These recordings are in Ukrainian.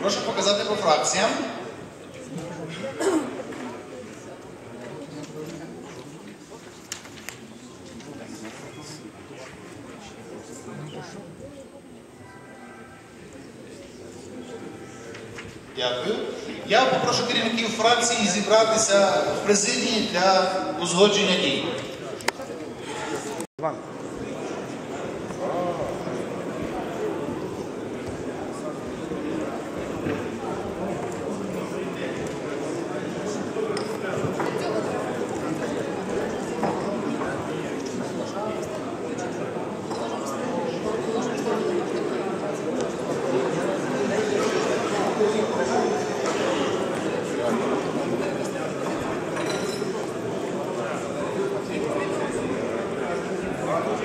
Прошу показати по фракціям. Дякую. Я попрошу керівників фракції зібратися в президії для узгодження дій.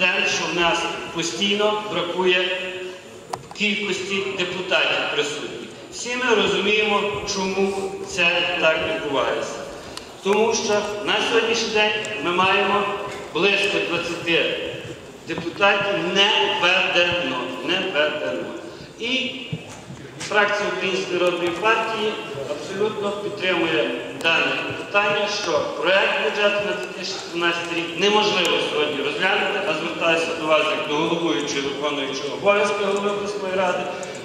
прецедент, що в нас постійно бракує кількості депутатів присутніх. Всі ми розуміємо, чому це так відбувається. Тому що на сьогоднішній день ми маємо близько 20 депутатів. Не введено. І фракція Української народної партії абсолютно підтримує дане питання, що проект бюджету на 2013 рік неможливо сьогодні розглянути, а звертаюся до вас як до головуючого виконуючого обов'язки голови обласної ради,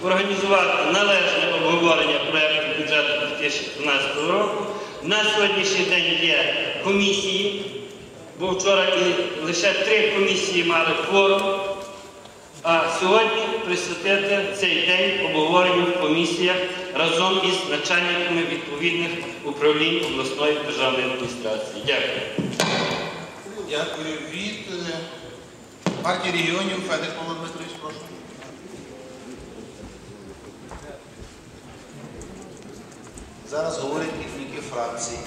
організувати належне обговорення проекту бюджету 2013 року. На сьогоднішній день є комісії, бо вчора і лише три комісії мали форум. А сьогодні присвятити цей день обговоренню в комісіях разом із начальниками відповідних управлінь обласної державної адміністрації. Дякую. Дякую. Від е, партії регіонів Федір Павло Дмитрович, прошу. Зараз говорять керівники фракції.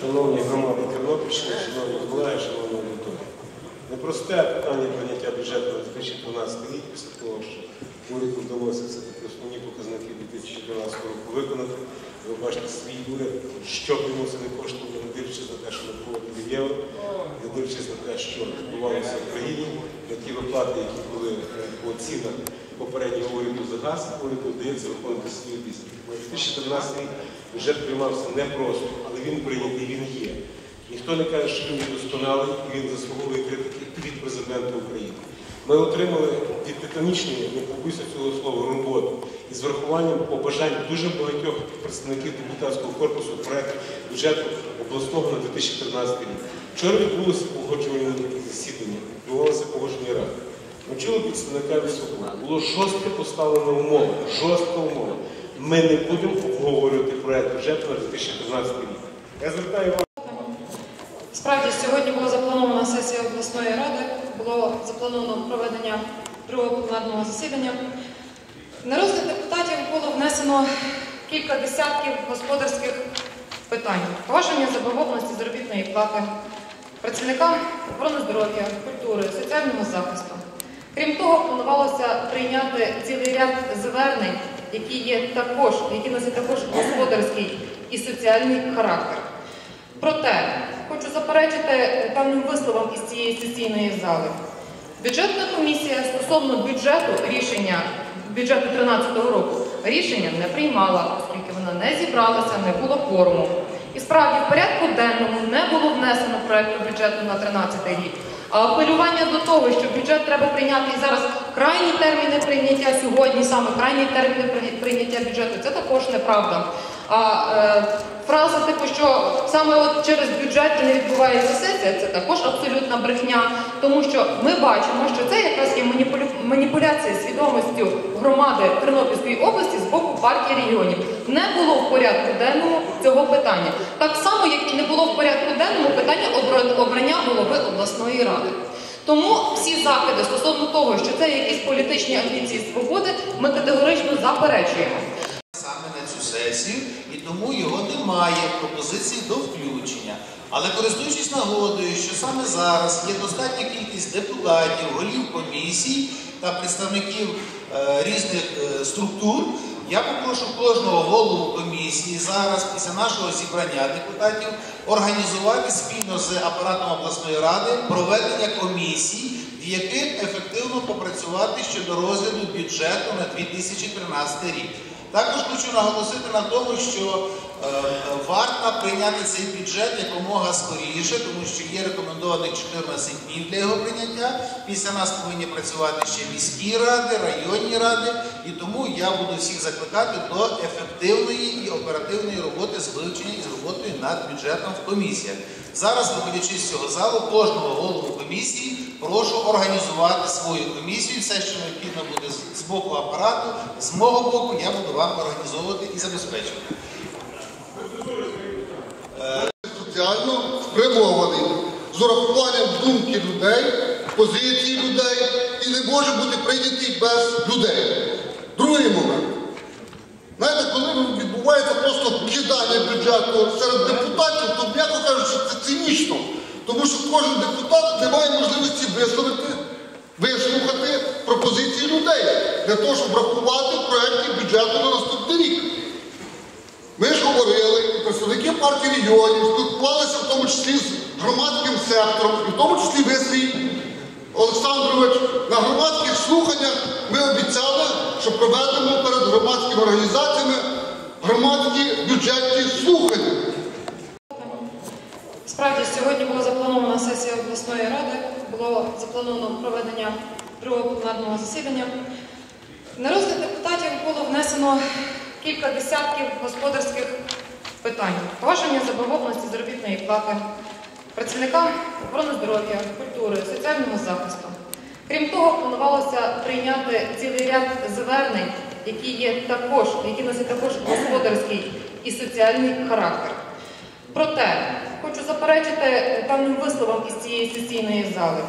Шановні громади Тернопільщини, шановні колеги, шановні аудиторії. Непросте питання прийняття бюджету на 2012 рік після того, що уряду вдалося все-таки основні показники 2012 року виконати. Ви бачите свій уряд, що йому це не дивлячись на те, що навколо євро, не дивлячись на те, що відбувалося в країні, на ті виплати, які були е, по цінах попереднього уряду за газ, уряду вдається виконувати свій обіцянки. На 2013 рік бюджет приймався непросто, але він прийнятий, він є. Ніхто не каже, що він досконалий і він заслуговує критики від президента України. Ми отримали від титанічної, не побоюся цього слова, роботи із врахуванням побажань дуже багатьох представників депутатського корпусу проєкту бюджету обласного на 2013 рік. Вчора відбулося погоджувальне засідання, відбувалося погодження ради. Ми представника високого. Було жорстко поставлена умова, жорстка умова. Ми не будемо обговорювати проєкт бюджету на 2013 рік. Я звертаю увагу. Справді, сьогодні була запланована сесія обласної ради, було заплановано проведення другого пленарного засідання. На розгляд депутатів було внесено кілька десятків господарських питань. Погашення заборгованості заробітної плати, працівникам охорони здоров'я, культури, соціального захисту. Крім планувалося прийняти цілий ряд звернень, які є також, які носять також господарський і соціальний характер. Проте хочу заперечити певним висловам із цієї сесійної зали. Бюджетна комісія стосовно бюджету рішення бюджету 2013 року рішення не приймала, оскільки вона не зібралася, не було кворуму. І справді в порядку денному не було внесено проекту бюджету на 2013 рік. Апелювання до того, що бюджет треба прийняти і зараз крайні терміни прийняття сьогодні, саме крайні терміни прийня- прийняття бюджету, це також неправда. А е, фраза, типу, що саме от через бюджет не відбувається сесія, це також абсолютна брехня, тому що ми бачимо, що це якраз є маніпулю- маніпуляція свідомістю громади Тернопільської області з боку партії регіонів. Не було в порядку денному цього питання. Так само, як і не було в порядку денному питання обрання голови обласної ради. Тому всі закиди стосовно того, що це якісь політичні амбіції свободи, ми категорично заперечуємо. саме на цю сесію, тому його немає пропозиції до включення. Але користуючись нагодою, що саме зараз є достатня кількість депутатів, голів комісій та представників е, різних е, структур, я попрошу кожного голову комісії зараз, після нашого зібрання депутатів, організувати спільно з апаратом обласної ради проведення комісій, в яких ефективно попрацювати щодо розгляду бюджету на 2013 рік. Також хочу наголосити на тому, що варто прийняти цей бюджет якомога скоріше, тому що є рекомендованих 14 днів для його прийняття. Після нас повинні працювати ще міські ради, районні ради, і тому я буду всіх закликати до ефективної і оперативної роботи з вивчення і з роботою над бюджетом в комісіях. Зараз, виходячи з цього залу, кожного голову комісії прошу організувати свою комісію. Все, що необхідно буде з боку апарату, з мого боку, я буду вам організовувати і забезпечувати. Спрямований з урахуванням думки людей, позиції людей і не може бути прийнятий без людей. Другий момент. Знаєте, коли відбувається просто кидання бюджету серед депутатів, то м'яко кажучи, це цинічно. Тому що кожен депутат не має можливості висловити, вислухати пропозиції людей для того, щоб врахувати в проєкті бюджету на наступний рік. Ми ж говорили, і представники партії регіонів спілкувалися в тому числі з громадським сектором, і в тому числі ви, Сергій Олександрович, на громадських слуханнях ми обіцяли, що проведемо перед громадськими організаціями громадські бюджетні слухання. Справді, сьогодні була запланована сесія обласної ради, було заплановано проведення другого пленарного засідання. На розгляд депутатів було внесено кілька десятків господарських питань. Погашення заборгованості заробітної плати, працівникам охорони здоров'я, культури, соціального захисту. Крім того, планувалося прийняти цілий ряд звернень, які є також, які носять також господарський і соціальний характер. Проте хочу заперечити певним висловам із цієї сесійної зали.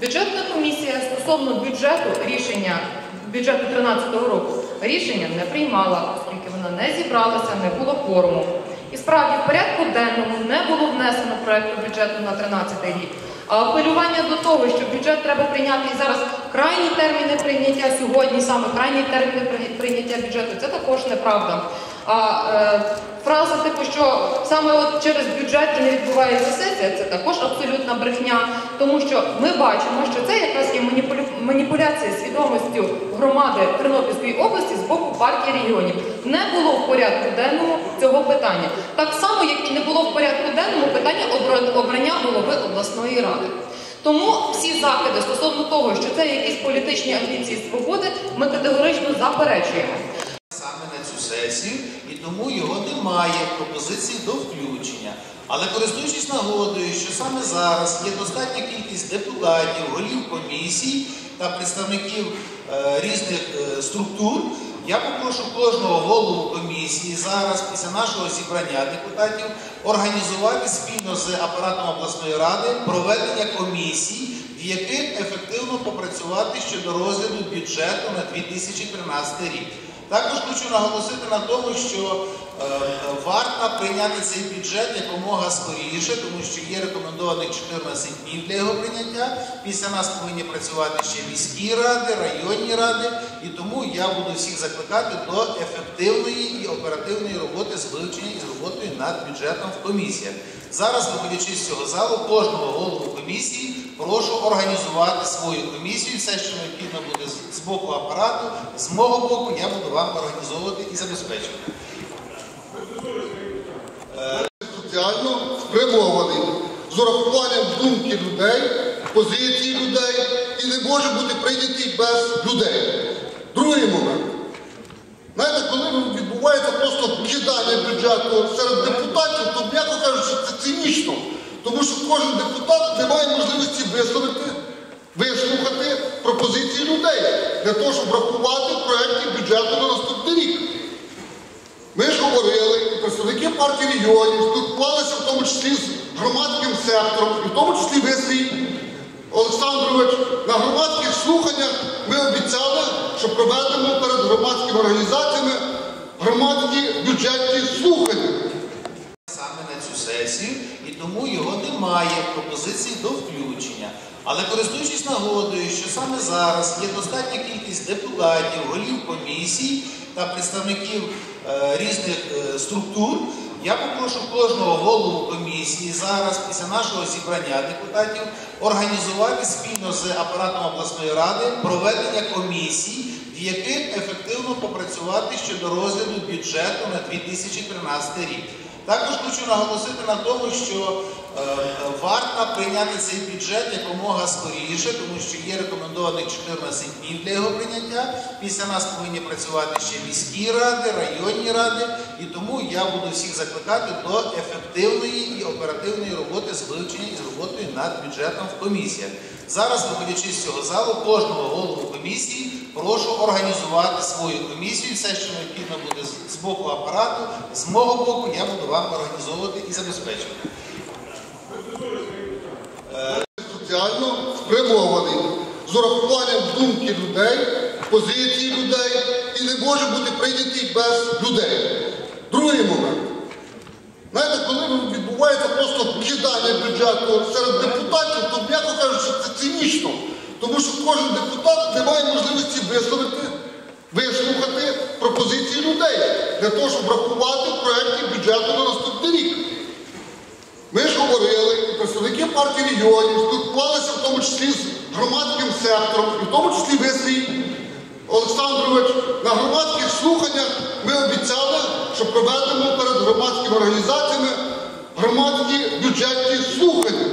Бюджетна комісія стосовно бюджету рішення бюджету 2013 року рішення не приймала, оскільки вона не зібралася, не було кворуму. І справді в порядку денному не було внесено проекту бюджету на 2013 рік. А апелювання до того, що бюджет треба прийняти і зараз крайні терміни прийняття сьогодні, саме крайні терміни прийняття бюджету, це також неправда. А е, фраза, типу, що саме от через бюджет не відбувається сесія, це також абсолютна брехня, тому що ми бачимо, що це якраз є маніпулю... маніпуляція свідомістю громади Тернопільської області з боку партії регіонів. Не було в порядку денному цього питання. Так само, як і не було в порядку денному питання обрання голови обласної ради. Тому всі закиди стосовно того, що це якісь політичні амбіції свободи, ми категорично заперечуємо. саме на цю сесію, тому його немає пропозиції до включення. Але користуючись нагодою, що саме зараз є достатня кількість депутатів, голів комісій та представників е, різних е, структур, я попрошу кожного голову комісії зараз, після нашого зібрання депутатів, організувати спільно з апаратом обласної ради проведення комісій, в яких ефективно попрацювати щодо розгляду бюджету на 2013 рік. Також хочу наголосити на тому, що варто прийняти цей бюджет якомога скоріше, тому що є рекомендованих 14 днів для його прийняття. Після нас повинні працювати ще міські ради, районні ради, і тому я буду всіх закликати до ефективної і оперативної роботи з вивчення і з роботою над бюджетом в комісіях. Зараз, виходячи з цього залу, кожного голову комісії прошу організувати свою комісію. Все, що необхідно буде з боку апарату, з мого боку, я буду вам організовувати і забезпечувати. З урахуванням думки людей, позиції людей і не може бути прийнятий без людей. Другий момент. Знаєте, коли відбувається просто кидання бюджету серед депутатів, то, м'яко кажучи, це цинічно. Тому що кожен депутат не має можливості висловити, вислухати пропозиції людей для того, щоб врахувати в проєкті бюджету на наступний рік. Ми ж говорили, і представники партії регіонів спілкувалися в тому числі з громадським сектором, і в тому числі ви, Сергій Олександрович, на громадських слуханнях ми обіцяли, що проведемо перед громадськими організаціями громадські бюджетні слухання. саме на цю сесію, і тому його немає пропозиції до включення. Але користуючись нагодою, що саме зараз є достатня кількість депутатів, голів комісій та представників різних е, структур, я попрошу кожного голову комісії зараз, після нашого зібрання депутатів, організувати спільно з апаратом обласної ради проведення комісій, в яких ефективно попрацювати щодо розгляду бюджету на 2013 рік. Також хочу наголосити на тому, що е, варто прийняти цей бюджет якомога скоріше, тому що є рекомендованих 14 днів для його прийняття. Після нас повинні працювати ще міські ради, районні ради, і тому я буду всіх закликати до ефективної і оперативної роботи з вивчення і з роботою над бюджетом в комісіях. Зараз, виходячи з цього залу, кожного голову комісії прошу організувати свою комісію. Все, що необхідно буде з боку апарату, з мого боку, я буду вам організовувати і забезпечувати. Спрямований з урахуванням думки людей, позиції людей і не може бути прийнятий без людей. Другий момент. Знаєте, коли відбувається просто кидання бюджету серед депутатів, то, м'яко кажучи, це цинічно. Тому що кожен депутат не має можливості висловити, вислухати пропозиції людей для того, щоб врахувати в проєкті бюджету на наступний рік. Ми ж говорили, представники партії регіонів спілкувалися в тому числі з громадським сектором, і в тому числі ви, свій Олександрович, на громадських слуханнях ми обіцяли, що проведемо перед громадськими організаціями громадські бюджетні слухання.